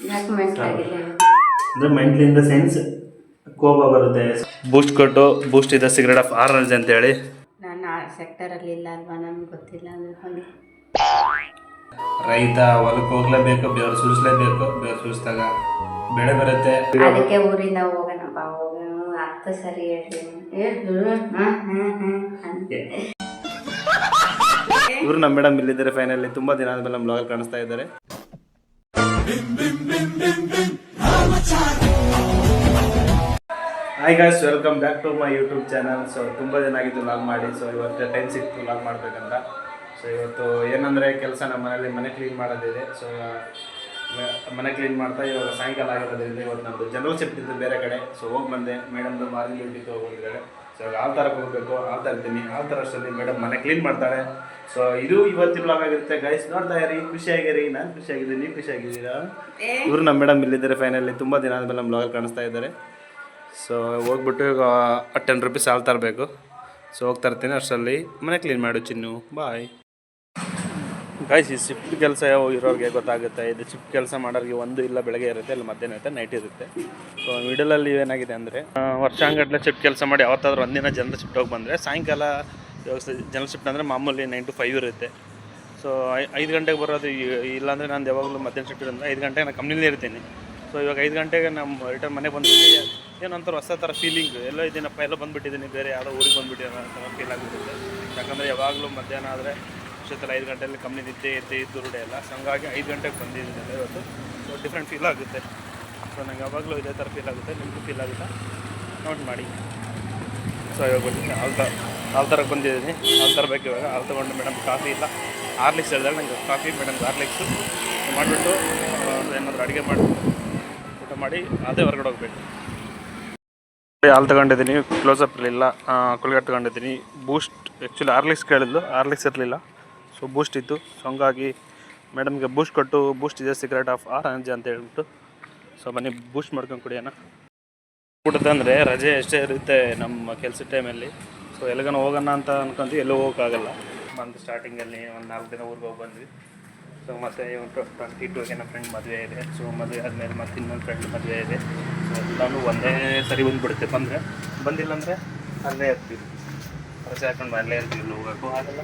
ಅಂದರೆ mentally in the sense ಕೋಪ ಬರುತ್ತೆ. ಬೂಸ್ಟ್ ಕೊಟ್ಟು ಬೂಸ್ಟ್ ಇದೆ ಸಿಗರೇಟ್ ಆಫ್ ಆರೆಂಜ್ ಅಂತೇಳಿ. ನಾನು ಆ ಸೆಕ್ಟರಲ್ಲಿ ಇಲ್ಲ ಅಲ್ವಾ? ನಮ್ಗೆ ಗೊತ್ತಿಲ್ಲ ಹಾಗೆ. ರೈತ ಹೊಲಕ್ಕೆ ಹೋಗ್ಲೇಬೇಕು ಬೆವರು ಸುರಿಸ್ಲೇಬೇಕು ಬೆವರು ಸುರಿಸಿದಾಗ ಬೆಳೆ ಬರುತ್ತೆ. ಅದಕ್ಕೆ ಊರಿಂದ ಹೋಗೋಣ ಬಾ ಹೋಗೋಣ. ಅರ್ಥ ಸರಿ ಹೇಳ್ರಿ. ಹೇಳು ಹಾಂ ಹಾಂ ಹಾಂ ಅಂತ. ಇವರು ನಮ್ಮ ಮೇಡಮ್ ಇಲ್ಲಿದ್ದಾರೆ ಫೈನಲಿ ತುಂಬಾ ದಿನ ಆದ್ಮೇಲೆ ನಮ್ಮ ಬ್ಲಾಗಲ್ಲಿ ಕಾಣಿಸ್ತಾ ಇದ್ದಾರೆ. Hi guys welcome back to my YouTube channel so ತುಂಬ ದಿನ ಆಗಿತ್ತು ಲಾಗ್ ಮಾಡಿ. ಸೊ ಇವತ್ತು ಟೈಮ್ ಸಿಕ್ತು ಲಾಗ್ ಮಾಡಬೇಕಂತ. ಸೊ ಇವತ್ತು ಏನಂದರೆ ಕೆಲಸ ನಮ್ಮ ಮನೇಲಿ ಮನೆ ಕ್ಲೀನ್ ಮಾಡೋದಿದೆ. ಸೊ ಮನೆ ಕ್ಲೀನ್ ಮಾಡ್ತಾ ಇವಾಗ ಸಾಯಂಕಾಲ ಆಗಿರೋದ್ರಿಂದ ಇವತ್ತು ನಮ್ಮದು ಜನರಲ್ ಶಿಫ್ಟ್ ಇತ್ತು ಬೇರೆ ಕಡೆ. ಸೊ ಹೋಗಿ ಬಂದೆ. ಮೇಡಮ್ದು ಮಾರ್ನಿಂಗ್ ಡ್ಯೂಟಿಗೆ ಹೋಗಿದ್ದಾರೆ ಸೊ ಇವಾಗ ಹಾಲು ಆ ಹೋಗಬೇಕು. ಹಾಲು ತರ್ತೀನಿ ಥರ ತರೋಷ್ಟರಲ್ಲಿ ಮೇಡಮ್ ಮನೆ ಕ್ಲೀನ್ ಮಾಡ್ತಾಳೆ. ಸೊ ಇದು ಇವತ್ತಿನ ಬ್ಲಾಗ್ ಆಗಿರುತ್ತೆ ಗೈಸ್ ನೋಡ್ತಾ ಇರಿ ಖುಷಿಯಾಗಿರಿ ನಾನು ಖುಷಿಯಾಗಿದ್ದೀನಿ ನೀವು ಖುಷಿಯಾಗಿದ್ದೀರಾ ಇವರು ನಮ್ಮ ಮೇಡಮ್ ಇಲ್ಲಿದ್ದಾರೆ ಫೈನಲಿ ತುಂಬ ದಿನ ಆದಮೇಲೆ ನಮ್ಮ ಬ್ಲಾಗಲ್ಲಿ ಕಾಣಿಸ್ತಾ ಇದ್ದಾರೆ. ಸೊ ಹೋಗ್ಬಿಟ್ಟು ಈಗ ಟೆನ್ ರುಪೀಸ್ ಹಾಲು ತರಬೇಕು. ಸೊ ಹೋಗ್ತಾ ಇರ್ತೀನಿ ಅಷ್ಟರಲ್ಲಿ. ಮನೆ ಕ್ಲೀನ್ ಮಾಡು ಚಿನ್ನು. ಬಾಯ್ ಗೈಸ್ ಈ ಶಿಫ್ಟ್ ಕೆಲಸ ಇರೋರಿಗೆ ಗೊತ್ತಾಗುತ್ತೆ. ಇದು ಶಿಫ್ಟ್ ಕೆಲಸ ಮಾಡೋರಿಗೆ ಒಂದು ಇಲ್ಲ ಬೆಳಗ್ಗೆ ಇರುತ್ತೆ ಇಲ್ಲ ಮಧ್ಯಾಹ್ನ ಇರುತ್ತೆ ನೈಟ್ ಇರುತ್ತೆ. ಸೊ ಮಿಡಲಲ್ಲಿ ಏನಾಗಿದೆ ಅಂದರೆ ವರ್ಷಾಂಗಟ್ಲೆ ಶಿಫ್ಟ್ ಕೆಲಸ ಮಾಡಿ ಯಾವತ್ತಾದ್ರೂ ಒಂದಿನ ಜನರ ಶಿಫ್ಟ್ ಹೋಗಿ ಬಂದರೆ ಸಾಯಂಕಾಲ ಇವಾಗ ಜನರಲ್ ಶಿಫ್ಟ್ ಅಂದರೆ ಮಾಮೂಲಿ ನೈನ್ ಟು ಫೈವ್ ಇರುತ್ತೆ. ಸೊ ಐದು ಗಂಟೆಗೆ ಬರೋದು ಇಲ್ಲ ಇಲ್ಲಾಂದರೆ ನಾನು ಯಾವಾಗಲೂ ಮಧ್ಯಾಹ್ನ ಶಿಫ್ಟ್ ಅಂದರೆ ಐದು ಗಂಟೆಗೆ ನಾನು ಕಂಪ್ನಿಲೇ ಇರ್ತೀನಿ. ಸೊ ಇವಾಗ ಐದು ಗಂಟೆಗೆ ನಮ್ಮ ರಿಟರ್ನ್ ಮನೆಗೆ ಬಂದ್ಬಿಟ್ಟು ಏನೊಂಥರ ಹೊಸ ಥರ ಫೀಲಿಂಗ್ ಎಲ್ಲ ಇದೇನಪ್ಪ ಎಲ್ಲ ಬಂದುಬಿಟ್ಟಿದ್ದೀನಿ, ಬೇರೆ ಯಾರೋ ಊರಿಗೆ ಬಂದುಬಿಟ್ಟಿರೋ ಅಂತ ಫೀಲ್ ಆಗುತ್ತೆ ಯಾಕಂದರೆ ಯಾವಾಗಲೂ ಮಧ್ಯಾಹ್ನ ಆದರೆ ಅಷ್ಟೊತ್ತಲ್ಲ ಐದು ಗಂಟೆಯಲ್ಲಿ ಕಂಪ್ನಿ ನಿದ್ದೆ ಎದ್ದೆ ಇದ್ದು ರೂಢಿ ಎಲ್ಲ. ಸೊ ಹಂಗಾಗಿ ಐದು ಗಂಟೆಗೆ ಬಂದಿದ್ದೀನಿ ಇವತ್ತು. ಸೊ ಡಿಫ್ರೆಂಟ್ ಫೀಲ್ ಆಗುತ್ತೆ. ಸೊ ನಂಗೆ ಯಾವಾಗಲೂ ಇದೇ ಥರ ಫೀಲ್ ಆಗುತ್ತೆ, ನಿಮಗೂ ಫೀಲ್ ಆಗುತ್ತಾ? ನೋಟ್ ಮಾಡಿ. ಸೊ ಇವಾಗ ಆಲ್ ತ ಹಾಲು ಕುಂದಿದ್ದೀನಿ ಬಂದಿದ್ದೀನಿ. ಹಾಲು ತರಬೇಕು ಇವಾಗ. ಹಾಲು ತೊಗೊಂಡು ಮೇಡಮ್ ಕಾಫಿ ಇಲ್ಲ. ಆರ್ಲಿಕ್ಸ್ ಹೇಳಿದಾಗ ನನಗೆ ಕಾಫಿ ಮೇಡಮ್ ಆರ್ಲಿಕ್ಸು ಮಾಡಿಬಿಟ್ಟು ಏನಾದರೂ ಅಡುಗೆ ಮಾಡಿ ಊಟ ಮಾಡಿ ಅದೇ ಹೊರಗಡೆ ಹೋಗ್ಬೇಕು. ಹಾಲು ತಗೊಂಡಿದ್ದೀನಿ. ಕ್ಲೋಸಪ್ ಇರಲಿಲ್ಲ. ಕುಲ್ಗಟ್ ತಗೊಂಡಿದ್ದೀನಿ. ಬೂಸ್ಟ್ ಆ್ಯಕ್ಚುಲಿ ಆರ್ಲಿಕ್ಸ್ ಕೇಳಿದ್ಲು. ಆರ್ಲಿಕ್ಸ್ ಇರಲಿಲ್ಲ. ಸೊ ಬೂಸ್ಟ್ ಇತ್ತು. ಸೊ ಹಂಗಾಗಿ ಮೇಡಮ್ಗೆ ಬೂಸ್ಟ್ ಕೊಟ್ಟು ಬೂಸ್ಟ್ ಇದೆ ಸೀಕ್ರೆಟ್ ಆಫ್ ಆರೆಂಜ್ ಅಂತ ಹೇಳ್ಬಿಟ್ಟು. ಸೊ ಬನ್ನಿ ಬೂಸ್ಟ್ ಮಾಡ್ಕೊಂಡು ಕುಡಿಯೋಣ. ಊಟದಂದರೆ ರಜೆ ಎಷ್ಟೇ ಇರುತ್ತೆ ನಮ್ಮ ಕೆಲಸ ಟೈಮಲ್ಲಿ ಸೊ ಎಲ್ಲಿಗನ ಹೋಗೋಣ ಅಂತ ಅನ್ಕೊಂತೀವಿ ಎಲ್ಲೂ ಹೋಗೋಕ್ಕಾಗಲ್ಲ. ಬಂದು ಸ್ಟಾರ್ಟಿಂಗಲ್ಲಿ ಒಂದು ನಾಲ್ಕು ದಿನ ಊರಿಗೆ ಹೋಗಿ ಬಂದ್ವಿ. ಸೊ ಮತ್ತೆ ಒಂದು ಟ್ವೆಂಟಿ ಟೂಗೆ ನಮ್ಮ ಫ್ರೆಂಡ್ ಮದುವೆ ಇದೆ. ಸೊ ಮದುವೆ ಆದಮೇಲೆ ಮತ್ತೆ ಇನ್ನೊಂದು ಫ್ರೆಂಡ್ ಮದುವೆ ಇದೆ. ಸೊ ಎಲ್ಲನೂ ಒಂದೇ ಸರಿ ಬಂದುಬಿಡುತ್ತೆ. ಬಂದರೆ, ಬಂದಿಲ್ಲ ಅಂದರೆ ಅಲ್ಲೇ ಇರ್ತೀವಿ. ರಜೆ ಹಾಕೊಂಡು ಅಲ್ಲೇ ಇರ್ತೀವಿ ಇಲ್ಲಿ ಹೋಗೋಕ್ಕೂ ಆಗಲ್ಲ.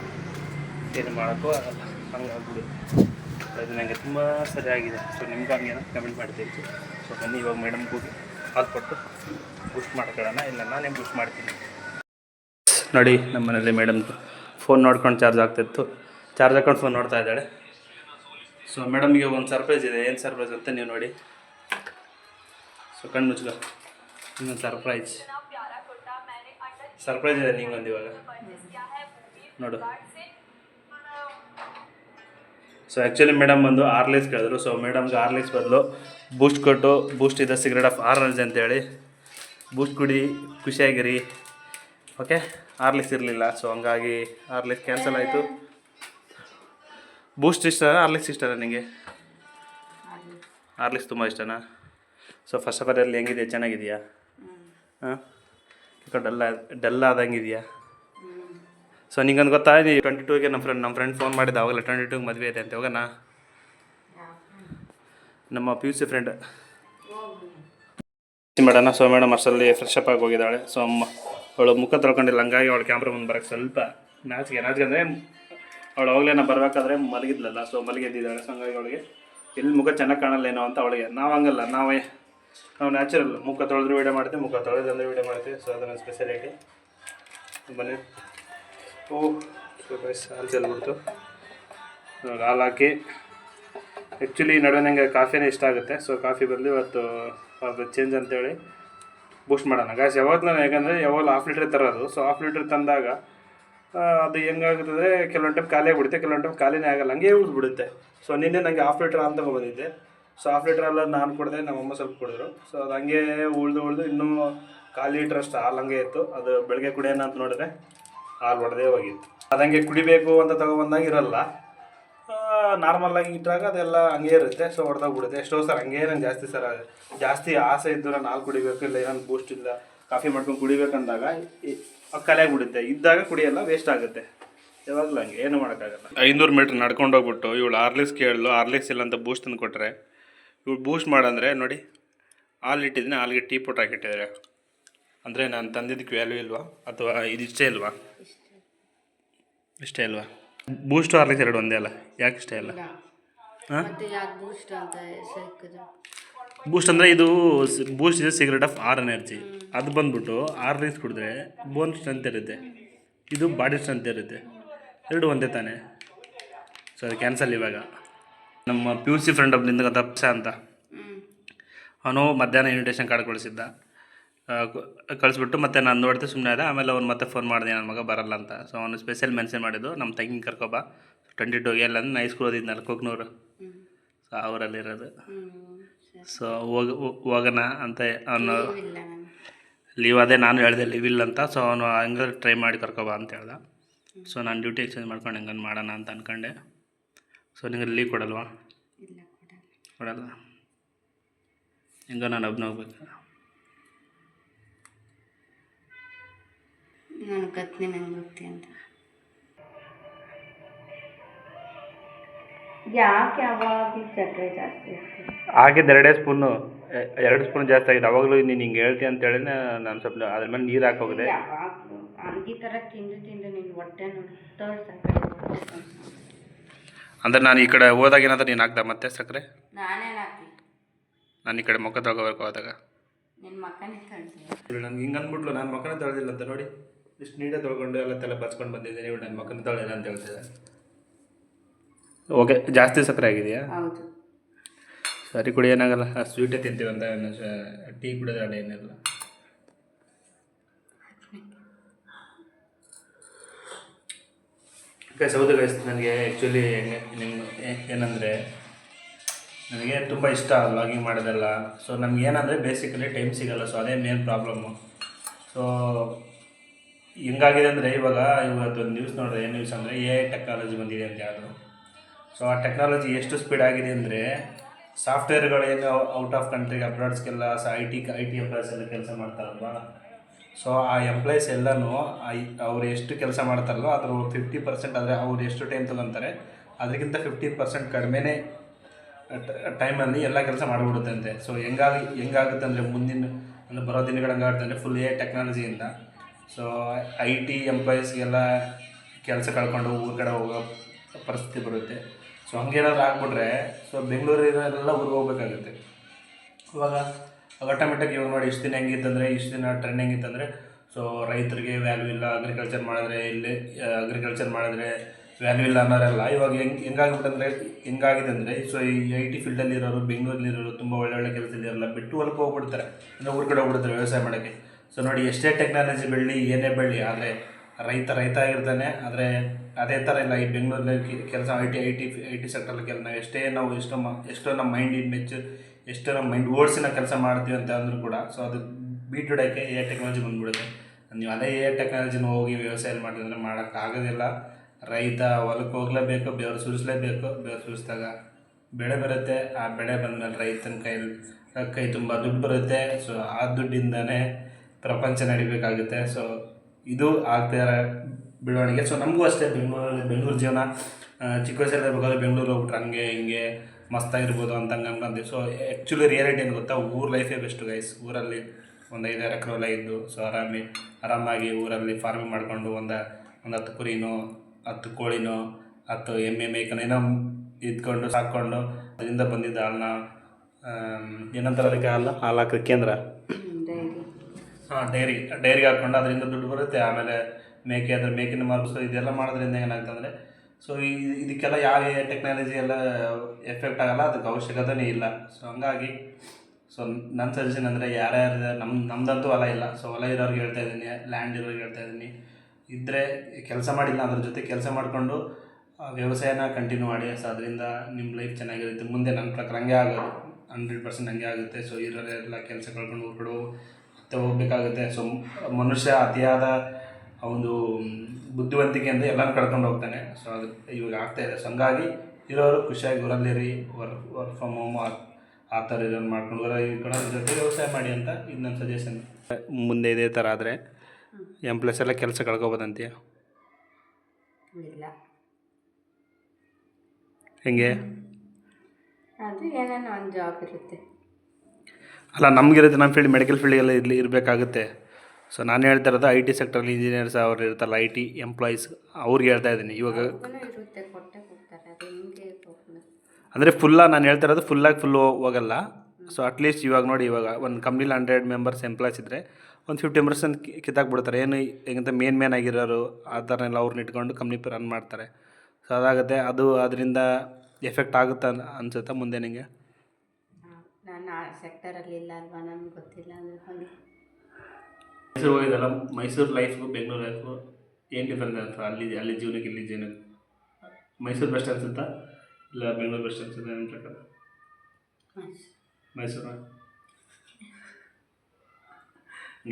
ಏನು ಮಾಡೋಕ್ಕೂ ಆಗಲ್ಲ. ಹಂಗಾಗ್ಬಿಡುತ್ತೆ ಅದು ನನಗೆ ತುಂಬ ಸರಿ ಆಗಿದೆ. ಸೊ ನಿಮ್ಗೆ ಹಂಗೇನ ಕಮೆಂಟ್ ಮಾಡ್ತೀನಿ. ಸೊ ಬನ್ನಿ ಇವಾಗ ಮೇಡಮ್ಗೆ ಹೋಗಿ ಹಾಲು ಕೊಟ್ಟು ಬೂಸ್ಟ್ ಮಾಡ್ಕೊಳ್ಳೋಣ. ಇಲ್ಲ ನಾನೇ ಬೂಸ್ಟ್ ಮಾಡ್ತೀನಿ. ನೋಡಿ, ನಮ್ಮ ಮನೇಲಿ ಮೇಡಮ್ದು ಫೋನ್ ನೋಡ್ಕೊಂಡು ಚಾರ್ಜ್ ಆಗ್ತಿತ್ತು. ಚಾರ್ಜ್ ಹಾಕೊಂಡು ಫೋನ್ ನೋಡ್ತಾ ಇದ್ದಾಳೆ. ಸೊ ಮೇಡಮ್ಗೆ ಒಂದು ಸರ್ಪ್ರೈಸ್ ಇದೆ. ಏನು ಸರ್ಪ್ರೈಸ್ ಅಂತ ನೀವು ನೋಡಿ. ಸೊ ಕಣ್ಣು ಮುಚ್ಚಲು ಇನ್ನೊಂದು ಸರ್ಪ್ರೈಸ್ ಸರ್ಪ್ರೈಸ್ ಇದೆ ನಿಂಗೊಂದು ಇವಾಗ. ನೋಡು. ಸೊ ಆ್ಯಕ್ಚುಲಿ ಮೇಡಮ್ ಬಂದು ಲೇಸ್ ಕೇಳಿದ್ರು. ಸೊ ಮೇಡಮ್ಗೆ ಲೇಸ್ ಬದಲು ಬೂಸ್ಟ್ ಕೊಟ್ಟು ಬೂಸ್ಟ್ ಇದೆ ಸಿಗರೇಟ್ ಆಫ್ ಆರೆಂಜ್ ಅಂತೇಳಿ ಬೂಸ್ಟ್ ಕುಡಿ, ಖುಷಿಯಾಗಿರಿ. ಓಕೆ ಆರ್ಲಿಕ್ಸ್ ಇರಲಿಲ್ಲ ಸೊ ಹಂಗಾಗಿ ಆರ್ಲಿಸ್ ಕ್ಯಾನ್ಸಲ್ ಆಯಿತು. ಬೂಸ್ಟ್ ಇಷ್ಟನಾ ಆರ್ಲಿಸ್ ಇಷ್ಟನಾ ನಿಮಗೆ ಆರ್ಲಿಸ್ ತುಂಬ ಇಷ್ಟನಾ? ಸೊ ಫಸ್ಟ್ ಆಫ್ ಆಲ್ ಅಲ್ಲಿ ಹೆಂಗಿದೆಯಾ? ಚೆನ್ನಾಗಿದೆಯಾ? ಹಾಂ? ಡಲ್ ಡಲ್ ಆದಂಗಿದೆಯಾ? ಸೊ ನಿಂಗೊಂದು ಗೊತ್ತಾ ಇದೆ ಟ್ವೆಂಟಿ ಟೂಗೆ ನಮ್ಮ ಫ್ರೆಂಡ್ ನಮ್ಮ ಫ್ರೆಂಡ್ ಫೋನ್ ಮಾಡಿದ ಅವಾಗಲೇ ಟ್ವೆಂಟಿ ಟೂಗೆ ಮದುವೆ ಇದೆ ಅಂತ ಹೋಗೋಣ? ನಮ್ಮ ಪಿ ಯು ಸಿ ಫ್ರೆಂಡ್ ಮಾಡೋಣ ಸೊ ಮೇಡಮ್ ಅಷ್ಟರಲ್ಲಿ ಫ್ರೆಶ್ ಅಪ್ ಆಗಿ ಹೋಗಿದ್ದಾಳೆ. ಸೊ ಅಮ್ಮ ಅವಳು ಮುಖ ತೊಳ್ಕೊಂಡಿಲ್ಲ, ಹಂಗಾಗಿ ಅವಳು ಕ್ಯಾಮ್ರಾ ಮುಂದೆ ಬರೋಕ್ಕೆ ಸ್ವಲ್ಪ ನಾಚಿಕೆ. ನಾಚಿಕೆ ಅಂದರೆ ಅವಳು ಅವಾಗಲೇ ಬರಬೇಕಾದ್ರೆ ಮಲಗಿದ್ಲಲ್ಲ ಸೊ ಮಲಗಿದ್ದಿದ್ದಾಳೆ. ಸೊ ಹಂಗಾಗಿ ಅವಳಿಗೆ ಎಲ್ಲಿ ಮುಖ ಚೆನ್ನಾಗಿ ಕಾಣಲ್ಲೇನೋ ಅಂತ ಅವಳಿಗೆ. ನಾವು ಹಂಗಲ್ಲ, ನಾವೇ, ನಾವು ನ್ಯಾಚುರಲ್ ಮುಖ ತೊಳೆದ್ರೆ ವೀಡಿಯೋ ಮಾಡ್ತೀವಿ, ಮುಖ ತೊಳೆದಂದ್ರೆ ವೀಡಿಯೋ ಮಾಡ್ತೀವಿ. ಸೊ ಅದನ್ನು ಸ್ಪೆಷಾಲಿಟಿ ಬನ್ನಿ. ಓ ಹಾಲು ಇವಾಗ ಹಾಲು ಹಾಕಿ ಆ್ಯಕ್ಚುಲಿ ನಡುವೆ ನನಗೆ ಕಾಫಿನೇ ಇಷ್ಟ ಆಗುತ್ತೆ. ಸೊ ಕಾಫಿ ಬದಲು ಇವತ್ತು, ಅದು ಚೇಂಜ್ ಅಂತೇಳಿ ಬೂಸ್ಟ್ ಮಾಡೋಣ. ಗ್ಯಾಸ್ ಯಾವತ್ತು ನಾನು ಯಾಕಂದರೆ ಯಾವಾಗಲೂ ಹಾಫ್ ಲೀಟ್ರ್ ತರೋದು ಸೊ ಹಾಫ್ ಲೀಟ್ರ್ ತಂದಾಗ ಅದು ಹೆಂಗಾಗುತ್ತದೆ? ಕೆಲವೊಂದು ಟೈಮ್ ಖಾಲಿ ಆಗಿಬಿಡುತ್ತೆ, ಕೆಲವೊಂದು ಟೈಮ್ ಖಾಲಿನೇ ಆಗಲ್ಲ. ಹಂಗೆ ಉಳಿದ್ಬಿಡುತ್ತೆ. ಸೊ ನಿನ್ನೆ ನನಗೆ ಹಾಫ್ ಲೀಟ್ರ್ ಅಂತ ತೊಗೊಬಂದಿದ್ದೆ ಸೊ ಹಾಫ್ ಲೀಟ್ರ್ ಎಲ್ಲ ನಾನು ಕೊಡದೆ, ನಮ್ಮಮ್ಮ ಸ್ವಲ್ಪ ಕೊಡಿದ್ರು. ಸೊ ಅದು ಹಂಗೆ ಉಳ್ದು ಉಳ್ದು ಇನ್ನೂ ಖಾಲಿ ಲೀಟ್ರ್ ಅಷ್ಟು ಹಾಲು ಹಂಗೆ ಇತ್ತು. ಅದು ಬೆಳಗ್ಗೆ ಕುಡಿಯೋಣ ಅಂತ ನೋಡಿದ್ರೆ ಹಾಲು ಹೊಡೆದೇ ಹೋಗಿತ್ತು. ಅದಂಗೆ ಕುಡಿಬೇಕು ಅಂತ ತಗೊಬಂದಾಗ ಇರಲ್ಲ. ನಾರ್ಮಲ್ ಆಗಿ ಇಟ್ಟಾಗ ಅದೆಲ್ಲ ಹಂಗೆ ಇರುತ್ತೆ. ಸೊ ಹೊಡೆದೋಗ್ಬಿಡುತ್ತೆ ಎಷ್ಟೋ ಸರ್ ಹಂಗೆ ನಾನು ಜಾಸ್ತಿ ಸರ್ ಜಾಸ್ತಿ ಆಸೆ ಇದ್ದು ನಾನು ಹಾಲು ಕುಡಿಬೇಕು ಇಲ್ಲ ಏನೋ ಬೂಸ್ಟ್ ಇಲ್ಲ ಕಾಫಿ ಮಾಡ್ಕೊಂಡು ಕುಡಿಬೇಕಂದಾಗ ಈ- ಬಿಡುತ್ತೆ ಖಾಲಿ ಆಗಿಬಿಡುತ್ತೆ ಇದ್ದಾಗ ಕುಡಿಯಲ್ಲ ವೇಸ್ಟ್ ಆಗುತ್ತೆ. ಯಾವಾಗಲೂ ಹಂಗೆ ಏನು ಮಾಡೋಕ್ಕಾಗಲ್ಲ. ಐನೂರು ಮೀಟ್ರ್ ನಡ್ಕೊಂಡು ಹೋಗ್ಬಿಟ್ಟು ಇವಳು ಆರ್ಲಿಕ್ಸ್ ಕೇಳಲು ಆರ್ಲಿಕ್ಸ್ ಇಲ್ಲ ಅಂತ ಬೂಸ್ಟ್ ತಂದು ಕೊಟ್ಟರೆ ಇವಳು ಬೂಸ್ಟ್ ಮಾಡಂದರೆ ನೋಡಿ ಹಾಲು ಇಟ್ಟಿದ್ದೀನಿ ಹಾಲಿಗೆ ಟೀ ಪೌಡ್ರ್ ಹಾಕಿಟ್ಟಿದ್ದಾರೆ. ಅಂದರೆ ನಾನು ತಂದಿದ್ದಕ್ಕೆ ವ್ಯಾಲ್ಯೂ ಇಲ್ವಾ? ಅಥವಾ ಇದಿಷ್ಟೇ ಇಲ್ವಾ? ಇಷ್ಟೇ ಇಲ್ವಾ? ಬೂಸ್ಟ್ ಹಾರ್ಲಿಕ್ಸ್ ಎರಡು ಒಂದೇ ಅಲ್ಲ? ಯಾಕೆ ಇಷ್ಟ ಇಲ್ಲ? ಹಾಂ? ಬೂಸ್ಟ್ ಅಂದರೆ ಇದು ಬೂಸ್ಟ್ ಇದೆ ಸಿಗರೆಟ್ ಆಫ್ ಆರ್ ಎನರ್ಜಿ ಅದು ಬಂದ್ಬಿಟ್ಟು ಆರ್ ರೀಸ್ ಕುಡಿದ್ರೆ ಬೋನ್ ಸ್ಟ್ರೆಂತ್ ಇರುತ್ತೆ. ಇದು ಬಾಡಿ ಸ್ಟ್ರೆಂತ್ ಇರುತ್ತೆ. ಎರಡು ಒಂದೇ ತಾನೇ. ಸೊ ಅದು ಕ್ಯಾನ್ಸಲ್ ಇವಾಗ. ನಮ್ಮ ಪಿ ಯು ಸಿ ಫ್ರೆಂಡ್ ಒಬ್ಬನಿಂದ ದಪ್ಸ ಅಂತ. ಅವನು ಮಧ್ಯಾಹ್ನ ಇನ್ವಿಟೇಷನ್ ಕಾರ್ಡ್ ಕಳಿಸಿದ್ದ. ಕಳಿಸ್ಬಿಟ್ಟು ಮತ್ತೆ ನಾನು ನೋಡಿದೆ ಸುಮ್ಮನೆ ಆದ ಆಮೇಲೆ ಅವ್ನು ಮತ್ತೆ ಫೋನ್ ಮಾಡಿದೆ ನನ್ನ ಮಗ ಬರಲ್ಲ ಅಂತ. ಸೊ ಅವನು ಸ್ಪೆಷಲ್ ಮೆನ್ಷನ್ ಮಾಡಿದ್ದು ನಮ್ಮ ತಂಗಿ ಕರ್ಕೊಬ ಟ್ವೆಂಟಿ ಟೂಗೆ ಎಲ್ಲ ಹೈ ಸ್ಕೂಲ್ ಓದಿದ್ನಲ್ಲ ಕೊಕ್ನೂರು ಹ್ಞೂ ಸೊ ಅವರಲ್ಲಿರೋದು. ಸೊ ಹೋಗ ಹೋಗೋಣ ಅಂತ ಅವನು ಲೀವ್ ಅದೇ ನಾನು ಹೇಳಿದೆ ಲೀವ್ ಇಲ್ಲ ಅಂತ. ಸೊ ಅವನು ಹಂಗಾದ್ರೆ ಟ್ರೈ ಮಾಡಿ ಕರ್ಕೊಬ ಅಂತ ಹೇಳ್ದ. ಸೊ ನಾನು ಡ್ಯೂಟಿ ಎಕ್ಸ್ಚೇಂಜ್ ಮಾಡ್ಕೊಂಡು ಹಂಗನ್ ಮಾಡೋಣ ಅಂತ ಅಂದ್ಕೊಂಡೆ ಸೊ ನಿಂಗೆ ಲೀವ್ ಕೊಡಲ್ವಾ? ಕೊಡಲ್ಲ. ಕೊಡಲ್ಲ. ಹೆಂಗೋ ನಾನು ಒಬ್ಬನ ಹೋಗ್ಬೇಕು. ನಾನು ಕತ್ನಿ ನಂಗೆ ಗೊತ್ತಿ ಅಂತ. ಯಾಕೆ ಯಾವಾಗಲೂ ಸಕ್ಕರೆ ಜಾಸ್ತಿ ಇರ್ತದೆ ಹಾಕಿದ್ದು ಎರಡೇ ಸ್ಪೂನು ಎರಡು ಸ್ಪೂನ್ ಜಾಸ್ತಿ ಆಗಿದೆ. ಅವಾಗಲೂ ನೀನು ಹಿಂಗೆ ಹೇಳ್ತಿ ಅಂತ ಹೇಳಿ ನಾನು ಸ್ವಲ್ಪ ಅದ್ರ ಮೇಲೆ ನೀರು ಹಾಕೋಗಿದೆ ಯಾವಾಗಲೂ ಈ ಥರ ತಿಂದು ತಿಂದು ನಿನ್ನ ಹೊಟ್ಟೆ ಸಕ್ಕರೆ ಅಂದ್ರೆ ನಾನು ಈ ಕಡೆ ಹೋದಾಗ ಏನಾದ್ರೆ ನೀನು ಹಾಕ್ದ ಮತ್ತೆ ಸಕ್ಕರೆ ನಾನೇನು ನಾನು ಈ ಕಡೆ ಮುಖ ತೊಗೋಬೇಕು ಹೋದಾಗ. ನಿನ್ನ ಮಕ್ಕನೇ ಕಳ್ಸಿ ನನಗೆ ಹಿಂಗೆ ಅಂದ್ಬಿಟ್ಲು ನಾನು ಮಕ್ಕನೇ ತಳ್ದಿಲ್ಲ ಅಂತ ನೋಡಿ. ಇಷ್ಟು ನೀಟಾಗಿ ತೊಳ್ಕೊಂಡು ಎಲ್ಲ ತಲೆ ಬರ್ಸ್ಕೊಂಡು ಬಂದಿದ್ದೀನಿ. ನೀವು ನನ್ನ ಮಕ್ಕನ ಇಲ್ಲ ಅಂತ ಹೇಳ್ತಿದ್ದೆ ಓಕೆ ಜಾಸ್ತಿ ಸಕ್ಕರೆ ಆಗಿದೆಯಾ? ಹೌದು. ಸರಿ ಕುಡಿ ಏನಾಗಲ್ಲ. ಸ್ವೀಟೇ ತಿಂತೀವಿ ಅಂತ ಟೀ ಕುಡಿದ್ರೆ ಏನಿಲ್ಲ. ಗೈಸ್ ಹೌದು ಗೈಸ್ ನನಗೆ ಆ್ಯಕ್ಚುಲಿ ನಿಮ್ಗೆ ಏನಂದರೆ ನನಗೆ ತುಂಬ ಇಷ್ಟ ವ್ಲಾಗಿಂಗ್ ಮಾಡೋದೆಲ್ಲ. ಸೊ ನಮ್ಗೆ ಏನಂದರೆ ಬೇಸಿಕಲಿ ಟೈಮ್ ಸಿಗಲ್ಲ ಸೊ ಅದೇ ಮೇನ್ ಪ್ರಾಬ್ಲಮ್ಮು ಸೊ ಹೆಂಗಾಗಿದೆ ಅಂದರೆ ಇವಾಗ ಇವತ್ತು ನ್ಯೂಸ್ ನೋಡಿದ್ರೆ ಏನು ನ್ಯೂಸ್ ಅಂದರೆ ಎ ಟೆಕ್ನಾಲಜಿ ಬಂದಿದೆ ಅಂತ ಯಾವುದು? ಸೊ ಆ ಟೆಕ್ನಾಲಜಿ ಎಷ್ಟು ಸ್ಪೀಡ್ ಆಗಿದೆ ಅಂದರೆ ಸಾಫ್ಟ್ವೇರ್ಗಳೇನು ಔಟ್ ಆಫ್ ಕಂಟ್ರಿಗೆ ಅಬ್ರಾಡ್ಸ್ಗೆಲ್ಲ ಸ I T I T employees ಎಲ್ಲ ಕೆಲಸ ಮಾಡ್ತಾರಲ್ವಾ? ಸೊ ಆ ಎಂಪ್ಲಾಯ್ಸ್ ಎಲ್ಲನೂ ಅವ್ರು ಎಷ್ಟು ಕೆಲಸ ಮಾಡ್ತಾರಲ್ವ? ಅದ್ರ ಫಿಫ್ಟಿ ಪರ್ಸೆಂಟ್ ಆದರೆ ಅವ್ರು ಎಷ್ಟು ಟೈಮ್ ತೊಗೊತಾರೆ? ಅದಕ್ಕಿಂತ ಫಿಫ್ಟಿ ಪರ್ಸೆಂಟ್ ಕಡಿಮೆನೇ ಟೈಮಲ್ಲಿ ಎಲ್ಲ ಕೆಲಸ ಮಾಡಿಬಿಡುತ್ತಂತೆ ಸೊ ಹೆಂಗಾಗಿ, ಹೆಂಗಾಗುತ್ತೆ ಅಂದರೆ ಮುಂದಿನ, ಅಂದರೆ ಬರೋ ದಿನಗಳು ಹಂಗಾಗುತ್ತೆ ಅಂದರೆ ಫುಲ್ ಎ ಟೆಕ್ನಾಲಜಿಯಿಂದ ಸೊ ಐ ಟಿ ಎಂಪ್ಲಾಯೀಸ್ಗೆಲ್ಲ ಕೆಲಸ ಕಳ್ಕೊಂಡು ಊರ ಕಡೆ ಹೋಗೋ ಪರಿಸ್ಥಿತಿ ಬರುತ್ತೆ. ಸೊ ಹಂಗೇನಾದ್ರು ಆಗ್ಬಿಟ್ರೆ ಸೊ ಬೆಂಗಳೂರಿನೆಲ್ಲ ಊರಿಗೆ ಹೋಗ್ಬೇಕಾಗುತ್ತೆ. ಇವಾಗ ಆಟೋಮೆಟಿಕ್ ಇವಾಗ ನೋಡಿ ಇಷ್ಟು ದಿನ ಹೆಂಗಿತ್ತಂದರೆ, ಇಷ್ಟು ದಿನ ಟ್ರೆಂಡ್ ಹೆಂಗಿತ್ತಂದರೆ ಸೊ ರೈತರಿಗೆ ವ್ಯಾಲ್ಯೂ ಇಲ್ಲ ಅಗ್ರಿಕಲ್ಚರ್ ಮಾಡಿದ್ರೆ ಇಲ್ಲಿ ಅಗ್ರಿಕಲ್ಚರ್ ಮಾಡಿದ್ರೆ ವ್ಯಾಲ್ಯೂ ಇಲ್ಲ ಅನ್ನೋರೆಲ್ಲ ಇವಾಗ ಹೆಂಗೆ ಹೆಂಗಾಗ್ಬಿಟ್ಟಂದ್ರೆ ಹೆಂಗಾಗಿದೆ ಅಂದರೆ ಸೊ ಈ ಐ ಟಿ ಫೀಲ್ಡಲ್ಲಿ ಇರೋರು ಬೆಂಗಳೂರಲ್ಲಿ ಇರೋರು ತುಂಬ ಒಳ್ಳೆ ಒಳ್ಳೆ ಕೆಲಸದಲ್ಲಿ ಇರೋಲ್ಲ ಬಿಟ್ಟು ಹೊಲಕ್ಕೆ ಹೋಗ್ಬಿಡ್ತಾರೆ. ಅಂದರೆ ಊರ ಕಡೆ ಹೋಗ್ಬಿಡ್ತಾರೆ ವ್ಯವಸಾಯ ಮಾಡೋಕ್ಕೆ. ಸೊ ನೋಡಿ, ಎಷ್ಟೇ ಟೆಕ್ನಾಲಜಿ ಬೆಳ್ಳಿ, ಏನೇ ಬೆಳ್ಳಿ, ಆದರೆ ರೈತ ರೈತ ಆಗಿರ್ತಾನೆ, ಆದರೆ ಅದೇ ಥರ ಇಲ್ಲ, ಈ ಬೆಂಗಳೂರಲ್ಲಿ ಕೆಲಸ I T I T I T ಸೆಕ್ಟರಲ್ಲಿ ಕೆಲಸ ನಾವು ಎಷ್ಟೇ ನಾವು ಎಷ್ಟೋ ಮ, ಎಷ್ಟೋ ನಮ್ಮ ಮೈಂಡ್ ಮೆಚ್ಚು, ಎಷ್ಟೋ ನಮ್ಮ ಮೈಂಡ್ ಓಡಿಸಿ ನಾವು ಕೆಲಸ ಮಾಡ್ತೀವಿ ಅಂತ ಅಂದರೂ ಕೂಡ ಸೊ ಅದು ಬೀಟ್ ಹೊಡೋಕ್ಕೆ ಎ ಟೆಕ್ನಾಲಜಿ ಬಂದ್ಬಿಡುತ್ತೆ. ನೀವು ಅದೇ ಎ ಟೆಕ್ನಾಲಜಿನ ಹೋಗಿ ವ್ಯವಸಾಯ ಮಾಡಿದ್ರೆ ಮಾಡೋಕ್ಕಾಗೋದಿಲ್ಲ ರೈತ ಹೊಲಕ್ಕೆ ಹೋಗಲೇಬೇಕು, ಬೆವರು ಸುರಿಸ್ಲೇಬೇಕು, ಬೆವರು ಸುರಿಸಿದಾಗ ಬೆಳೆ ಬರುತ್ತೆ. ಆ ಬೆಳೆ ಬಂದಮೇಲೆ ರೈತನ ಕೈ ಕೈ ತುಂಬ ದುಡ್ಡು ಬರುತ್ತೆ. ಸೊ ಆ ದುಡ್ಡಿಂದನೇ ಪ್ರಪಂಚ ನಡಿಬೇಕಾಗುತ್ತೆ. ಸೊ ಇದು ಆಗ್ತಾ ಇರೋ ಬೆಳವಣಿಗೆ. ಸೊ ನಮಗೂ ಅಷ್ಟೇ ಬೆಂಗಳೂರಲ್ಲಿ, ಬೆಂಗಳೂರು ಜೀವನ ಚಿಕ್ಕ ವಯಸ್ಸಲ್ಲಿ ಇರ್ಬೇಕಾದ್ರೆ ಬೆಂಗಳೂರು ಹೋಗ್ಬಿಟ್ರೆ ಹಂಗೆ ಹಿಂಗೆ ಮಸ್ತಾಗಿರ್ಬೋದು ಅಂತ ಹಂಗೆ ಅನ್ಕೊಂತೀವಿ ಸೊ ಆ್ಯಕ್ಚುಲಿ ರಿಯಾಲಿಟಿ ಏನು ಗೊತ್ತಾ? ಊರ ಲೈಫೇ ಬೆಸ್ಟು ಗೈಸ್ ಊರಲ್ಲಿ ಒಂದು ಐದಾರು ಎಕರೆ ಹೊಲ ಇದ್ದು ಸೊ ಆರಾಮಿ, ಆರಾಮಾಗಿ ಊರಲ್ಲಿ ಫಾರ್ಮಿಂಗ್ ಮಾಡಿಕೊಂಡು ಒಂದು ಒಂದು ಹತ್ತು ಕುರಿನೋ, ಹತ್ತು ಕೋಳಿನೋ, ಹತ್ತು ಎಮ್ಮೆ ಮೇಕನ, ಏನೋ ಇದ್ಕೊಂಡು, ಸಾಕ್ಕೊಂಡು, ಅದರಿಂದ ಬಂದಿದ್ದ ಹಾಲನ್ನ ಏನಂತಾರೆ ಅದಕ್ಕೆ ಹಾಲು ಹಾಲು ಹಾಕೋ ಕೇಂದ್ರ. ಹಾಂ ಡೈರಿ ಡೈರಿಗೆ ಹಾಕ್ಕೊಂಡು ಅದರಿಂದ ದುಡ್ಡು ಬರುತ್ತೆ. ಆಮೇಲೆ ಮೇಕೆ, ಅದ್ರ ಮೇಕಿನ ಮಾರ್ಕ್ಸು ಇದೆಲ್ಲ ಮಾಡೋದ್ರಿಂದ ಏನಾಗ್ತಂದರೆ ಸೊ ಈ ಇದಕ್ಕೆಲ್ಲ ಯಾವ ಟೆಕ್ನಾಲಜಿ ಎಲ್ಲ ಎಫೆಕ್ಟ್ ಆಗಲ್ಲ, ಅದಕ್ಕೆ ಅವಶ್ಯಕತೆನೇ ಇಲ್ಲ. ಸೊ ಹಂಗಾಗಿ ಸೊ ನನ್ನ ಸಜೆಷನ್ ಅಂದರೆ ಯಾರ್ಯಾರು ನಮ್ಮ ನಮ್ಮದಂತೂ ಹೊಲ ಇಲ್ಲ. ಸೊ ಹೊಲ ಇರೋರಿಗೆ ಹೇಳ್ತಾ ಇದ್ದೀನಿ ಲ್ಯಾಂಡ್ ಇರೋರಿಗೆ ಹೇಳ್ತಾ ಇದ್ದೀನಿ. ಇದ್ದರೆ ಕೆಲಸ ಮಾಡಿಲ್ಲ ಅದ್ರ ಜೊತೆ ಕೆಲಸ ಮಾಡಿಕೊಂಡು ವ್ಯವಸಾಯನ ಕಂಟಿನ್ಯೂ ಮಾಡಿ. ಸೊ ಅದರಿಂದ ನಿಮ್ಮ ಲೈಫ್ ಚೆನ್ನಾಗಿರುತ್ತೆ. ಮುಂದೆ ನನ್ನ ಪ್ರಕಾರ ಹಂಗೆ ಆಗೋದು. ಹಂಡ್ರೆಡ್ ಪರ್ಸೆಂಟ್ ಹಂಗೆ ಆಗುತ್ತೆ. ಸೊ ಇರೋರೆಲ್ಲ ಕೆಲಸ ಕಳ್ಕೊಂಡು ಊರ್ ಕಡೆ ಹೋಗ್- ಮತ್ತೆ ಹೋಗ್ಬೇಕಾಗುತ್ತೆ ಸೊ ಮನುಷ್ಯ ಅತಿಯಾದ ಒಂದು ಬುದ್ಧಿವಂತಿಕೆಯಿಂದ ಎಲ್ಲ ಕಳ್ಕೊಂಡು ಹೋಗ್ತಾನೆ. ಸೊ ಅದು ಇವಾಗ ಆಗ್ತಾ ಇದೆ. ಸೊ ಹಂಗಾಗಿ ಇರೋರು ಖುಷಿಯಾಗಿ ಊರಲ್ಲಿರಿ. ವರ್ಕ್ ವರ್ಕ್ ಫ್ರಮ್ ಹೋಮ್ ಆ ಥರ ಇದನ್ನು ಮಾಡ್ಕೊಂಡು ಊರ ಇಟ್ಕೊಂಡು ಜೊತೆ ವ್ಯವಸಾಯ ಮಾಡಿ ಅಂತ ಇದು ನನ್ನ ಸಜೆಷನ್ ಮುಂದೆ ಇದೇ ಥರ ಆದರೆ ಎಂಪ್ಲಾಯ್ಸ್ ಎಲ್ಲ ಕೆಲಸ ಕಳ್ಕೊಬೋದಂತೀಯ? ಇಲ್ಲ. ಹೆಂಗೆ? ಅದು ಏನೇನೋ ಒಂದು ಜಾಬ್ ಇರುತ್ತೆ. ಅಲ್ಲ ನಮಗಿರುತ್ತೆ ನಮ್ಮ ಫೀಲ್ಡ್ ಮೆಡಿಕಲ್ ಫೀಲ್ಡ್ ಎಲ್ಲ ಇಲ್ಲಿ ಇರಬೇಕಾಗುತ್ತೆ. ಸೊ ನಾನು ಹೇಳ್ತಾ ಇರೋದು ಐ ಟಿ ಸೆಕ್ಟ್ರಲ್ಲಿ ಇಂಜಿನಿಯರ್ಸ್ ಅವ್ರು ಇರ್ತಾರಲ್ಲ ಐ ಟಿ ಎಂಪ್ಲಾಯೀಸ್ ಅವ್ರಿಗೆ ಹೇಳ್ತಾ ಇದ್ದೀನಿ. ಇವಾಗ ಅಂದರೆ ಫುಲ್ಲಾಗಿ ನಾನು ಹೇಳ್ತಾ ಇರೋದು ಫುಲ್ಲಾಗಿ ಫುಲ್ಲು ಹೋಗಲ್ಲ. ಸೊ ಅಟ್ಲೀಸ್ಟ್ ಇವಾಗ ನೋಡಿ ಇವಾಗ ಒಂದು ಕಂಪ್ನಿಲಿ ಹಂಡ್ರೆಡ್ ಮೆಂಬರ್ಸ್ ಎಂಪ್ಲಾಯ್ಸ್ ಇದ್ದರೆ ಒಂದು ಫಿಫ್ಟಿ ಪರ್ಸೆಂಟ್ ಕಿತ್ತಾಕ್ಬಿಡ್ತಾರೆ. ಏನು ಹೆಂಗಂತ ಮೇನ್ ಮೇನ್ ಆಗಿರೋರು ಆ ಥರನೆಲ್ಲ ಅವ್ರನ್ನ ಇಟ್ಕೊಂಡು ಕಂಪ್ನಿ ರನ್ ಮಾಡ್ತಾರೆ. ಸೊ ಅದಾಗುತ್ತೆ. ಅದು ಅದರಿಂದ ಎಫೆಕ್ಟ್ ಆಗುತ್ತೆ ಅನ್ಸುತ್ತಾ ಮುಂದೆ ನಿಮಗೆ ನಾನು ಆ ಸೆಕ್ಟರಲ್ಲಿ ಇಲ್ಲ ಅಲ್ವಾ? ನಮ್ಗೆ ಗೊತ್ತಿಲ್ಲ ಅಂದ್ರೆ ಬಗ್ಗೆ ಮೈಸೂರು ಹೋಗಿದ್ದಲ್ಲ ಮೈಸೂರು ಲೈಫು ಬೆಂಗಳೂರು ಲೈಫು ಏನು ಡಿಫ್ರೆನ್ಸ್ ಅಂತ? ಅಲ್ಲಿ ಅಲ್ಲಿ ಜೀವನಕ್ಕೆ, ಇಲ್ಲಿ ಜೀವನಕ್ಕೆ. ಮೈಸೂರು ಬೆಸ್ಟ್ ಅನ್ಸುತ್ತಾ? ಇಲ್ಲ ಬೆಂಗಳೂರು ಬೆಸ್ಟ್ ಅನ್ಸುತ್ತಾ ನನ್ನ ಪ್ರಕಾರ? ಮೈಸೂರು?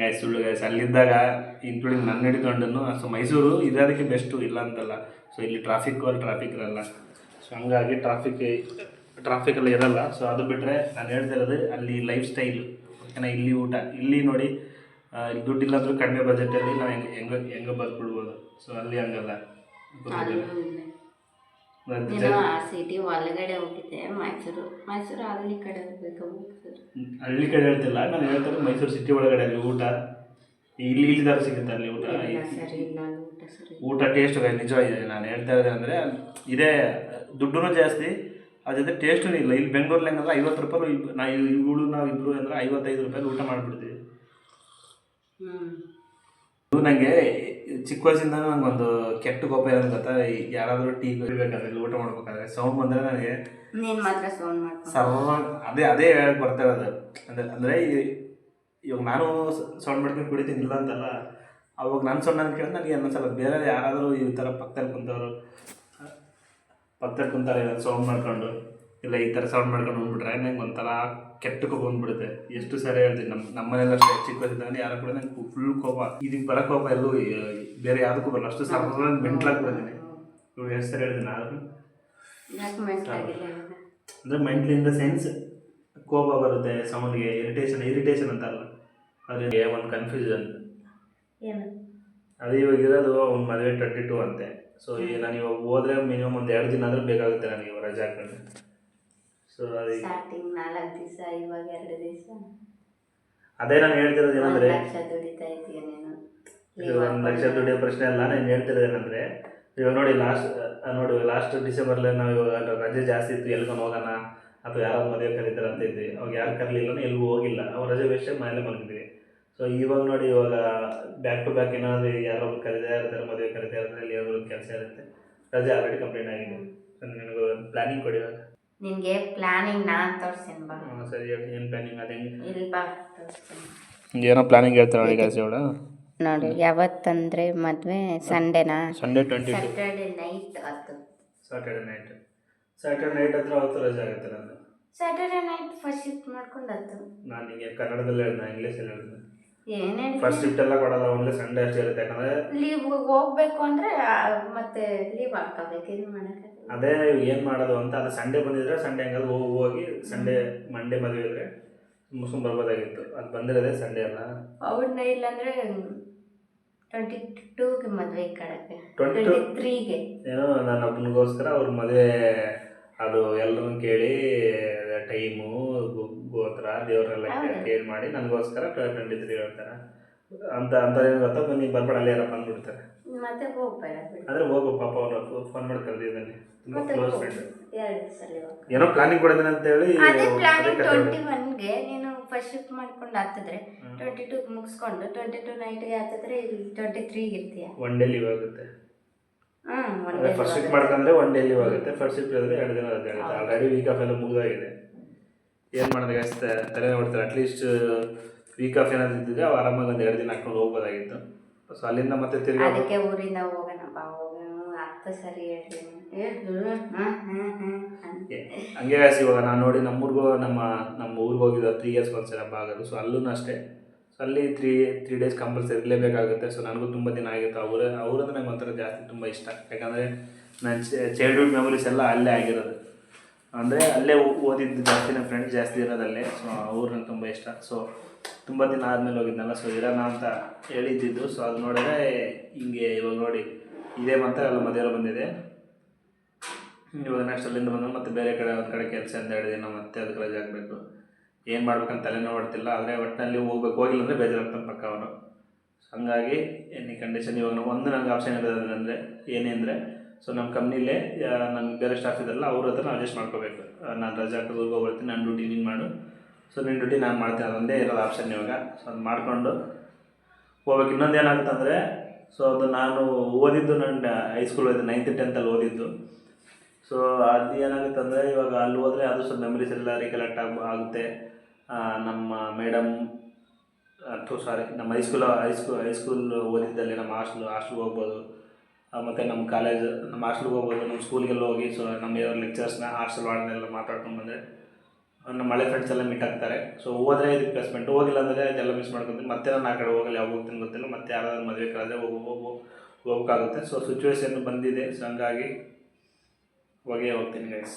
ಗಾಯ್ ಸುಳ್ಳು ಗಾಯ್ಸ್ ಅಲ್ಲಿದ್ದಾಗ ಇನ್ಕ್ಲೂಡಿಂಗ್ ನನ್ನ ಹಿಡ್ಕೊಂಡು ಸೊ ಮೈಸೂರು ಇರೋದಕ್ಕೆ ಬೆಸ್ಟು ಇಲ್ಲ ಅಂತಲ್ಲ. ಸೊ ಇಲ್ಲಿ ಟ್ರಾಫಿಕ್ ಅಲ್ಲಿ ಟ್ರಾಫಿಕ್ ಇರಲ್ಲ. ಸೊ ಹಂಗಾಗಿ ಟ್ರಾಫಿಕ್ ಟ್ರಾಫಿಕ್ ಎಲ್ಲ ಇರಲ್ಲ. ಸೊ ಅದು ಬಿಟ್ಟರೆ ನಾನು ಹೇಳ್ತಿರೋದು ಅಲ್ಲಿ ಲೈಫ್ ಸ್ಟೈಲ್ ಏನ ಇಲ್ಲಿ ಊಟ ಇಲ್ಲಿ ನೋಡಿ ದುಡ್ಡಿಲ್ಲಾದರೂ ಇಲ್ಲಿ ದುಡ್ಡಿಲ್ಲ ಅಂದ್ರೂ ಕಡಿಮೆ ಬಜೆಟಲ್ಲಿ ನಾವು ಹೆಂಗೆ ಹೆಂಗೆ ಹೆಂಗೆ ಬದುಕ್ಬಿಡ್ಬೋದು ಸೊ ಅಲ್ಲಿ ಹಂಗಲ್ಲ. ಸಿಟಿ ಒಳಗಡೆ ಹೋಗಿದ್ದೆ ಮೈಸೂರು. ಮೈಸೂರು ಹಳ್ಳಿ ಕಡೆ ಹೋಗ್ಬೇಕು ಹಳ್ಳಿ ಕಡೆ ಹೇಳ್ತಿಲ್ಲ ನಾನು ಹೇಳ್ತಾರೆ ಮೈಸೂರು ಸಿಟಿ ಒಳಗಡೆ ಅಲ್ಲಿ ಊಟ. ಇಲ್ಲಿ ಇಲ್ಲಿ ತರ ಸಿಗುತ್ತೆ ಅಲ್ಲಿ ಊಟ ಊಟ ಟೇಸ್ಟ್ ನಿಜವಾಗಿದೆ ನಾನು ಹೇಳ್ತಾ ಇದ್ದೆ ಅಂದರೆ ಇದೇ ದುಡ್ಡು ಜಾಸ್ತಿ ಅದ್ರ ಜೊತೆ ಟೇಸ್ಟೂ ಇಲ್ಲ ಇಲ್ಲಿ ಬೆಂಗಳೂರಲ್ಲಿ ಹೆಂಗಂದ್ರೆ ಐವತ್ತು ರೂಪಾಯಿ ನಾ ಇವಳು ನಾವು ಇಬ್ಬರು ಅಂದ್ರೆ ಐವತ್ತೈದು ರೂಪಾಯಿ ಊಟ ಮಾಡಿಬಿಡ್ತೀವಿ. ಇದು ನನಗೆ ಚಿಕ್ಕ ವಯಸ್ಸಿಂದ ನಂಗೊಂದು ಕೆಟ್ಟ ಕೋಪ ಇರೋದು ಗೊತ್ತಾ? ಯಾರಾದರೂ ಟೀ ಕುಡಿಬೇಕಾದ್ರೆ ಇಲ್ಲಿ ಊಟ ಮಾಡ್ಬೇಕಾದ್ರೆ ಸೌಂಡ್ ಬಂದರೆ ನನಗೆ ಮಾತ್ರ ಸೌಂಡ್ ಸರ್ವ ಅದೇ ಅದೇ ಹೇಳಕ್ ಬರ್ತಾ ಇರೋದು. ಅಂದರೆ ಅಂದರೆ ಇವಾಗ ನಾನು ಸೌಂಡ್ ಮಾಡ್ಕೊಂಡು ಕುಡಿತೀನಿ ಇಲ್ಲ ಅಂತಲ್ಲ. ಅವಾಗ ನನ್ನ ಸೌಂಡ್ ಅಂತ ಕೇಳಿದ್ರೆ ನನಗೆ ಸಲ ಬೇರೆ ಯಾರಾದರೂ ಈ ಥರ ಪಕ್ಕದಲ್ಲಿ ಕುಂತವರು ಪಕ್ಕದಲ್ಲಿ ಕುಂತಾರೆ ಸೌಂಡ್ ಮಾಡ್ಕೊಂಡು ಇಲ್ಲ ಈ ಥರ ಸೌಂಡ್ ಮಾಡ್ಕೊಂಡು ಬಂದ್ಬಿಟ್ರೆ ನಂಗೆ ಒಂಥರ ಕೆಟ್ಟಕ್ಕೆ ಬಂದ್ಬಿಡುತ್ತೆ. ಎಷ್ಟು ಸರಿ ಹೇಳ್ತೀನಿ ನಮ್ಮ ನಮ್ಮ ಮನೇಲಿ ಅಷ್ಟೇ ಚಿಕ್ಕ ವಯಸ್ಸಿದ್ದಾನೆ ಯಾರು ಕೂಡ ನಂಗೆ ಫುಲ್ ಕೋಪ. ಇದಕ್ಕೆ ಬರೋ ಕೋಪ ಎಲ್ಲೂ ಬೇರೆ ಯಾವುದಕ್ಕೂ ಬರಲ್ಲ. ಅಷ್ಟು ಸರ್ವ ಮೆಂಟ್ಲಾಗ್ಬಿಡ್ತೀನಿ ನೀವು ಎಷ್ಟು ಸರಿ ಹೇಳ್ತೀನಿ ಇವಾಗ? ಅಂದರೆ ಮೆಂಟ್ಲಿಂದ ಸೆನ್ಸ್ ಕೋಪ ಬರುತ್ತೆ ಸೌಂಡ್ಗೆ ಇರಿಟೇಷನ್ ಇರಿಟೇಷನ್ ಅಂತಾರಲ್ಲ. ಅದಕ್ಕೆ ಒಂದು ಕನ್ಫ್ಯೂಷನ್ ಅದೇ ಇವಾಗ ಇರೋದು ಅವ್ನ ಮದುವೆ ಟ್ವೆಂಟಿ ಟೂ ಅಂತೆ. ಸೊ ಈಗ ನಾನು ಇವಾಗ ಹೋದ್ರೆ ಮಿನಿಮಮ್ ಒಂದು ಎರಡು ದಿನ ಆದರೂ ಬೇಕಾಗುತ್ತೆ ನನಗೆ ಇವಾಗ ರಜೆ ಹಾಕೊಂಡ್ರೆ ಸೊ ಅದು. ಸ್ಟಾರ್ಟಿಂಗ್ ನಾಲ್ಕು ದಿವಸ ಇವಾಗ ಎರಡು ದಿವಸ. ಅದೇ ನಾನು ಹೇಳ್ತಿರೋದು ಏನಂದ್ರೆ ಲಕ್ಷ ದುಡಿತಾ ಇದೀಯ ನೀನು? ಇದು ಒಂದು ಲಕ್ಷ ದುಡಿಯೋ ಪ್ರಶ್ನೆ ಅಲ್ಲ ನಾನು ಹೇಳ್ತಿರೋದು ಏನಂದ್ರೆ ಇವಾಗ ನೋಡಿ ಲಾಸ್ಟ್ ನೋಡಿ ಲಾಸ್ಟ್ ಡಿಸೆಂಬರ್ಲೆ ನಾವು ಇವಾಗ ರಜೆ ಜಾಸ್ತಿ ಇತ್ತು ಎಲ್ಕೊಂಡು ಹೋಗೋಣ ಅಥವಾ ಯಾರೋ ಮದುವೆ ಕರೀತಾರೆ ಅಂತ ಇದ್ವಿ. ಅವಾಗ ಯಾರು ಕರಲಿಲ್ಲ ಎಲ್ಲಿಗೂ ಹೋಗಿಲ್ಲ. ಅವ್ರ ರಜೆ ವೇಸ್ಟ್ ಮನೇಲೆ ಮಲಗಿದ್ವಿ. ಸೊ ಇವಾಗ ನೋಡಿ ಇವಾಗ ಬ್ಯಾಕ್ ಟು ಬ್ಯಾಕ್ ಏನಾದರೂ ಯಾರೋ ಒಬ್ರು ಕರೀತಾ ಇರ್ತಾರೆ ಮದುವೆ ಕರೀತಾ ಇರ್ತಾರೆ ಇಲ್ಲಿ ಯಾವ್ದಾದ್ರು ಕೆಲಸ ಇರುತ್ತೆ. ರಜೆ ಆಲ್ರೆಡಿ ಕಂಪ್ಲೀಟ್ ಆಗಿದೆ. ಸೊ ನನಗೆ ಪ್ಲಾನಿಂಗ್ ಕೊಡಿ ಇವಾಗ. ನಿನಗೆ ಪ್ಲಾನಿಂಗ್ ನಾನು ತೋರಿಸ್ತೀನಿ ಬಾ. ಹ್ಮ್, ಸರಿ ಹೇಳಿ. ಏನು ಪ್ಲಾನಿಂಗ್ ಅದೇ ಇಲ್ಲಿ ಬಾ ತೋರಿಸ್ತೀನಿ ಏನೋ ಪ್ಲಾನಿಂಗ್ ಹೇಳ್ತಾರೆ ನೋಡಿ ಕೆಲಸ ಇವಳು ನೋಡು ಯಾವತ್ತಂದ್ರೆ ಮದುವೆ ಸಂಡೇನಾ Sunday twenty Saturday Saturday night ಅದು ಸಾಟರ್ಡೆ ನೈಟ್ ಸಾಟರ್ಡೆ ನೈಟ್ ಹತ್ರ ಅವತ್ತು ರಜೆ ಆಗುತ್ತೆ ನಂದು? ಸ್ಯಾಟರ್ಡೆ ನೈಟ್ ಫಸ್ಟ್ ಶಿಫ್ಟ್ ಮಾಡ್ಕೊಂಡು ಅದು ನಾನು ನಿಮಗೆ ಕನ್ನಡದಲ್ಲಿ ಹೇಳ್ದೆ ಇಂಗ್ಲೀಷಲ್ಲಿ ಹೇಳಿದೆ. ಏನೇನು ಫಸ್ಟ್ ಶಿಫ್ಟ್ ಎಲ್ಲ ಕೊಡಲ್ಲ ಒಳ್ಳೆ ಸಂಡೇ ಅಷ್ಟೇ ಇರುತ್ತೆ ಯಾಕಂದರೆ ಲೀವ್ ಹೋಗ್ಬೇಕು ಅಂದ್ರೆ ಆ, ಮತ್ತೆ ಲೀವ್ ಹಾಕೋಬೇಕು ಏನು ಮಾಡಕ್ಕೆ ಅದೇ ಏನು ಮಾಡೋದು ಅಂತ ಅದು ಸಂಡೇ ಬಂದಿದ್ರೆ ಸಂಡೇ ಹಂಗಾದ್ರೆ ಹೋಗಿ ಹೋಗಿ ಸಂಡೇ ಮಂಡೇ ಮದುವೆ ಇದ್ರೆ ಮುಸ್ಕೊಂಡ್ ಬರ್ಬೋದಾಗಿತ್ತು. ಅದು ಬಂದಿರೋದೇ ಸಂಡೇ ಅಲ್ಲ. ಅವ್ರನ್ನ ಇಲ್ಲಾಂದ್ರೆ ಟ್ವೆಂಟಿ ಟೂಗೆ ಮದುವೆ ಈ ಕಡೆಗೆ. 22? ಟ್ವೆಂಟಿ ತ್ರೀಗೆ ಏನೋ ನನ್ನ ಒಬ್ಬನಿಗೋಸ್ಕರ ಅವ್ರ ಮದುವೆ ಅದು ಎಲ್ಲರೂ ಕೇಳಿ ಟೈಮು ಗೋತ್ರ ದೇವರೆಲ್ಲ? ಕೇಳಿ ಮಾಡಿ ನನಗೋಸ್ಕರ ಟ್ವೆಂಟಿ ತ್ರೀ ಹೇಳ್ತಾರೆ. ಅಂತ ಅಂತ ಏನು ಗೊತ್ತಾ? ಬನ್ನಿ ಬರ್ಬೇಡ ಅಲ್ಲಿ ಯಾರ ಬಂದ್ಬಿಡ್ತಾರೆ ಮತ್ತೆ ಹೋಗ್ಬೇಡ ಆದ್ರೆ ಹೋಗು ಪಾಪ ಅವ್ರು ಫೋನ್ ಮಾಡಿ ಕರೆದಿದ್ದಾನೆ. ತುಂಬಾ ಕ್ಲೋಸ್ ಫ್ರೆಂಡ್. ಏನೋ ಪ್ಲಾನಿಂಗ್ ಕೊಡಿದ್ದಾನೆ ಅಂತ ಹೇಳಿ ಅದೇ ಪ್ಲಾನಿಂಗ್ ಟ್ವೆಂಟಿ ಒನ್ಗೆ ನೀನು ಫಸ್ಟ್ ಶಿಫ್ಟ್ ಮಾಡ್ಕೊಂಡು ಹ್ಮ್. ಟ್ವೆಂಟಿ ಟೂ ಮುಗಿಸ್ಕೊಂಡು ಟ್ವೆಂಟಿ ಟೂ ನೈಟ್ಗೆ ಹತ್ತಿದ್ರೆ ಇಲ್ಲಿ ಟ್ವೆಂಟಿ ತ್ರೀ ಇರ್ತೀಯ? ಒನ್ ಡೇ ಲೀವ್ ಆಗುತ್ತೆ. First shift. ಮಾಡ್ಕೊಂಡ್ರೆ ಒನ್ ಡೇ ಲೀವ್ ಆಗುತ್ತೆ. ಫಸ್ಟ್ ಶಿಫ್ಟ್ ಇದ್ರೆ ಎರಡು ದಿನ ರಜೆ ಆಗುತ್ತೆ ಆಲ್ರೆಡಿ ವೀಕ್ ಆಫ್ ಎಲ್ಲ ಮುಗಿದಾಗಿದೆ. ಏನು ಮಾಡೋದು ಗೈಸ್ ತಲೆ ನೋಡ್ತಾರೆ? ಅಟ್ಲೀಸ್ಟ್ ವೀಕ್ ಆಫ್ ಏನಾದ್ರು ಇದ್ದಿದ್ರೆ ಅವು ಆರಾಮಾಗಿ ಒಂದು ಎರಡು ದಿನ ಹಾಕೊಂಡು ಹೋಗ್ಬೋದಾಗಿತ್ತು. ಸೊ ಅಲ್ಲಿಂದ ಮತ್ತೆ ತಿರ್ಗಿ ಅದಕ್ಕೆ ಊರಿಂದ ಹೋಗೋಣ ಬಾ. ಹೋಗೋಣ ಸರಿ ಹೇಳಿ. ಹಂಗೆ ಗೈಸ್ ಇವಾಗ ನಾನು ನೋಡಿ ನಮ್ಮೂರ್ಗೂ ನಮ್ಮ ನಮ್ಮ ಊರಿಗೆ ಹೋಗಿದ್ದು ತ್ರೀ ಇಯರ್ಸ್ ಒಂದ್ಸಲ ಹಬ್ಬ ಆಗೋದು. ಸೊ ಅಲ್ಲೂ ಅಷ್ಟೇ. ಸೊ ಅಲ್ಲಿ ತ್ರೀ ತ್ರೀ ಡೇಸ್ ಕಂಪಲ್ಸರಿ ಇರಲೇಬೇಕಾಗುತ್ತೆ. ಸೊ ನನಗೂ ತುಂಬ ದಿನ ಆಗಿತ್ತು ಅವರೇ ಅವರಂದ್ರೆ ನಂಗೆ ಒಂಥರ ಜಾಸ್ತಿ ತುಂಬ ಇಷ್ಟ. ಯಾಕಂದರೆ ನನ್ನ ಚೈಲ್ಡ್ಹುಡ್ ಮೆಮೊರೀಸ್ ಎಲ್ಲ ಅಲ್ಲೇ ಆಗಿರೋದು. ಅಂದರೆ ಅಲ್ಲೇ ಓದಿದ್ದು ಜಾಸ್ತಿ ನನ್ನ ಫ್ರೆಂಡ್ ಜಾಸ್ತಿ ಇರೋದಲ್ಲೇ. ಸೊ ಅವ್ರು ನಂಗೆ ತುಂಬ ಇಷ್ಟ. ಸೊ ತುಂಬ ದಿನ ಆದಮೇಲೆ ಹೋಗಿದ್ನಲ್ಲ. ಸೊ ಇರೋಣ ಅಂತ ಹೇಳಿದ್ದಿದ್ದು. ಸೊ ಅದು ನೋಡಿದ್ರೆ ಹಿಂಗೆ ಇವಾಗ ನೋಡಿ, ಇದೇ ಮಾತ್ರ ಅಲ್ಲಿ ಮದುವೆ ಬಂದಿದೆ. ಇವಾಗ ನೆಕ್ಸ್ಟ್ ಅಲ್ಲಿಂದ ಬಂದು ಮತ್ತೆ ಬೇರೆ ಕಡೆ, ಒಂದು ಕಡೆ ಕೆಲಸ ಅಂತ ಹೇಳಿದೆ ನಾವು ಮತ್ತೆ ಅದಕ್ಕೆ ರಜೆ ಆಗಬೇಕು ಏನು ಮಾಡ್ಬೇಕಂತ ತಲೆನೋ ಓಡ್ತಿಲ್ಲ ಆದರೆ ಒಟ್ಟಿನಲ್ಲಿ ಹೋಗ್ಬೇಕು. ಹೋಗಿಲ್ಲ ಅಂದರೆ ಬೇಜಾರಾಗ್ತಾನೆ ಪಕ್ಕ ಅವನು ಹಂಗಾಗಿ ಎನಿ ಕಂಡೀಷನ್ ಇವಾಗ ನಾವು ಒಂದು ನನಗೆ ಆಪ್ಷನ್ ಇರೋದಂದ್ರೆ, ಏನೇ ಅಂದರೆ ಸೊ ನಮ್ಮ ಕಂಪ್ನಿಲೇ ನನ್ನ ಬೇರೆ ಸ್ಟಾಫ್ ಇದ್ದಾರಲ್ಲ, ಅವ್ರ ಹತ್ರ ಅಡ್ಜಸ್ಟ್ ಮಾಡ್ಕೋಬೇಕು. ನಾನು ರಜಾ ಹಾಕೋದು ಊರಿಗೆ ಹೋಗ್ಬಿಡ್ತೀನಿ ನನ್ನ ಡ್ಯೂಟಿ ನೀನು ಮಾಡು. ಸೊ ನಿನ್ನ ಡ್ಯೂಟಿ ನಾನು ಮಾಡ್ತೀನಿ, ಅದೊಂದೇ ಇರೋದು ಆಪ್ಷನ್ ಇವಾಗ. ಸೊ ಅದು ಮಾಡಿಕೊಂಡು ಹೋಗ್ಬೇಕು. ಇನ್ನೊಂದು ಏನಾಗುತ್ತಂದರೆ ಸೊ ಅದು ನಾನು ಓದಿದ್ದು ನನ್ನ ಹೈಸ್ಕೂಲ್ ಓದಿದ್ದು ನೈನ್ತ್ ಟೆಂತಲ್ಲಿ ಓದಿದ್ದು. ಸೊ ಅದು ಏನಾಗುತ್ತೆ ಅಂದರೆ ಇವಾಗ ಅಲ್ಲಿ ಹೋದರೆ ಅದು ಸ್ವಲ್ಪ ಮೆಮರೀಸ್ ಎಲ್ಲ ರಿಕಲೆಕ್ಟ್ ಆಗ, ಆಗುತ್ತೆ. ನಮ್ಮ ಮೇಡಮ್ ಅಥವಾ ಸಾರಿ ನಮ್ಮ ಹೈಸ್ಕೂಲ್ ಹೈಸ್ಕೂಲ್ ಹೈಸ್ಕೂಲ್ ಓದಿದ್ದಲ್ಲಿ, ನಮ್ಮ ಹಾಸ್ಟ್ಲು ಹಾಸ್ಟ್ಲಿಗೆ ಹೋಗ್ಬೋದು. ಮತ್ತು ನಮ್ಮ ಕಾಲೇಜ್ ನಮ್ಮ ಹಾಸ್ಟೆಲ್ಗೆ ಹೋಗ್ಬೋದು, ನಮ್ಮ ಸ್ಕೂಲ್ಗೆಲ್ಲ ಹೋಗಿ ಸೊ ನಮ್ಮ ಇರೋ ಲೆಕ್ಚರ್ಸ್ನ ಹಾಸ್ಟೆಲ್ ವಾರ್ಡ್ನೆಲ್ಲ ಮಾತಾಡ್ಕೊಂಡು ಬಂದರೆ, ನಮ್ಮ ಹಳೆ ಫ್ರೆಂಡ್ಸ್ ಎಲ್ಲ ಮೀಟ್ ಆಗ್ತಾರೆ. ಸೊ ಹೋದ್ರೆ ಪ್ಲೇಸ್ಮೆಂಟ್ ಹೋಗಿಲ್ಲ ಅಂದರೆ ಅದೆಲ್ಲ ಮಿಸ್ ಮಾಡ್ಕೊತೀನಿ ಮತ್ತೆ ನಾನು ಆ ಕಡೆ ಹೋಗಲ್ಲ, ಯಾವಾಗ ಹೋಗ್ತೀನಿ ಗೊತ್ತಿಲ್ಲ. ಮತ್ತೆ ಯಾರಾದ್ರೂ ಮದುವೆ ಕಳೆದ್ರೆ ಹೋಗು ಹೋಗು ಹೋಗೋಕ್ಕಾಗುತ್ತೆ ಸೊ ಸಿಚುವೇಶನ್ ಬಂದಿದೆ. ಸೊ ಹಂಗಾಗಿ ಹೋಗೇ ಹೋಗ್ತೀನಿ ಗೈಸ್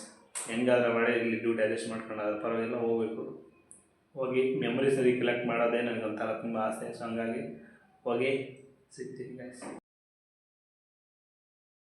ಹೆಂಗಾದ್ರೆ ಮಾಡಿ, ಇಲ್ಲಿ ಡ್ಯೂಟಿ ಅಡ್ಜಸ್ಟ್ ಮಾಡ್ಕೊಂಡು ಅದ್ರ ಪರವಾಗಿಲ್ಲ, ಹೋಗಬೇಕು. ಹೋಗಿ ಮೆಮೊರೀಸ್ ರೀಕಲೆಕ್ಟ್ ಮಾಡೋದೇ ನನಗೆ ಒಂಥರ ತುಂಬ ಆಸೆ. ಸೊ ಹಂಗಾಗಿ ಹೋಗಿ ಸಿಗ್ತೀನಿ ಗೈಸ್